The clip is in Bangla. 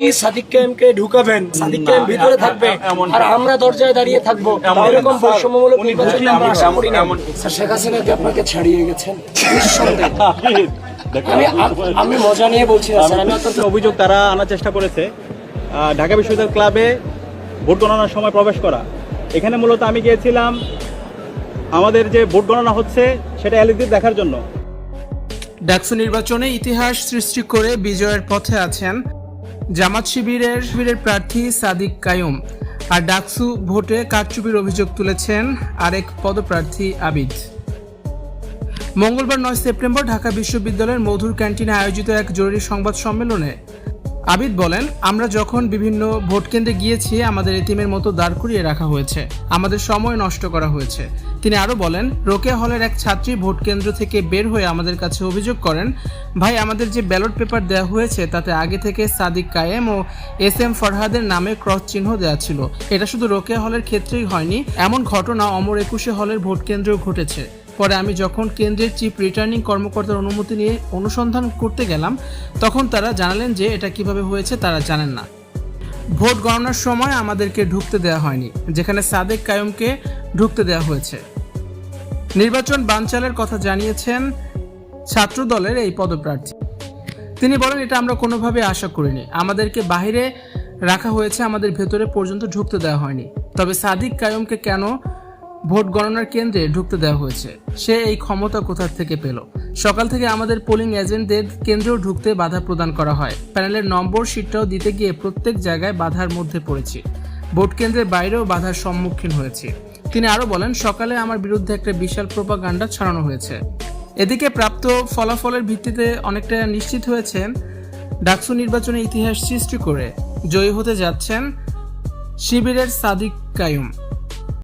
এই সাদিক কায়েমকে ঢুকাবেন সাদিক কায়েম ভিতরে থাকবে। আর আমরা দরজায় দাঁড়িয়ে থাকব। এরকম বৈষম্যমূলক নির্বাচন আমরা আশা করি না। স্যার শেখ হাসিনা কি আপনাকে ছাড়িয়ে গেছেন? আমি আমি মজা নিয়ে বলছি আমি অত্যন্ত অভিযোগ তারা আনার চেষ্টা করেছে। আহ, ঢাকা বিশ্ববিদ্যালয় ক্লাবে ভোট গণনার সময় প্রবেশ করা। এখানে মূলত আমি গিয়েছিলাম আমাদের যে ভোট গণনা হচ্ছে সেটা এলইডি দেখার জন্য। ডাকসু নির্বাচনে ইতিহাস সৃষ্টি করে বিজয়ের পথে আছেন জামাত শিবিরের শিবিরের প্রার্থী সাদিক কায়ুম আর ডাকসু ভোটে কারচুপির অভিযোগ তুলেছেন আরেক পদপ্রার্থী আবিদ। মঙ্গলবার নয় সেপ্টেম্বর ঢাকা বিশ্ববিদ্যালয়ের মধুর ক্যান্টিনে আয়োজিত এক জরুরি সংবাদ সম্মেলনে আবিদ বলেন, আমরা যখন বিভিন্ন ভোট কেন্দ্রে গিয়েছি, আমাদের এতিমের মতো দাঁড় করিয়ে রাখা হয়েছে। আমাদের সময় নষ্ট করা হয়েছে। তিনি আরও বলেন, রোকেয়া হলের এক ছাত্রী ভোট কেন্দ্র থেকে বের হয়ে আমাদের কাছে অভিযোগ করেন, ভাই, আমাদের যে ব্যালট পেপার দেওয়া হয়েছে, তাতে আগে থেকে সাদিক কায়েম ও এস এম ফরহাদের নামে ক্রস চিহ্ন দেওয়া ছিল। এটা শুধু রোকেয়া হলের ক্ষেত্রেই হয়নি, এমন ঘটনা অমর একুশে হলের ভোট কেন্দ্রেও ঘটেছে। পরে আমি যখন কেন্দ্রের চিফ রিটার্নিং কর্মকর্তার অনুমতি নিয়ে অনুসন্ধান করতে গেলাম, তখন তারা জানালেন যে এটা কীভাবে হয়েছে তারা জানেন না। ভোট গণনার সময় আমাদেরকে ঢুকতে দেওয়া হয়নি, যেখানে সাদেক কায়ুমকে ঢুকতে দেওয়া হয়েছে। নির্বাচন বানচালের কথা জানিয়েছেন ছাত্র দলের এই পদপ্রার্থী। তিনি বলেন, এটা আমরা কোনোভাবে আশা করিনি। আমাদেরকে বাইরে রাখা হয়েছে, আমাদের ভেতরে পর্যন্ত ঢুকতে দেওয়া হয়নি। তবে সাদিক কায়ুমকে কেন ভোট গণনার কেন্দ্রে ঢুকতে দেওয়া হয়েছে। সে এই ক্ষমতা কোথা থেকে পেল? সকাল থেকে আমাদের পোলিং এজেন্টদের কেন্দ্রেও ঢুকতে বাধা প্রদান করা হয়। প্যানেলের নম্বর শিটটাও দিতে গিয়ে প্রত্যেক জায়গায় বাধার মধ্যে পড়েছি। ভোট কেন্দ্রের বাইরেও বাধার সম্মুখীন হয়েছি। তিনি আরও বলেন, সকালে আমার বিরুদ্ধে একটা বিশাল প্রোপাগান্ডা ছড়ানো হয়েছে। এদিকে প্রাপ্ত ফলাফলের ভিত্তিতে অনেকটা নিশ্চিত হয়েছেন ডাকসু নির্বাচনে ইতিহাস সৃষ্টি করে। জয়ী হতে যাচ্ছেন শিবিরের সাদিক কায়ুম।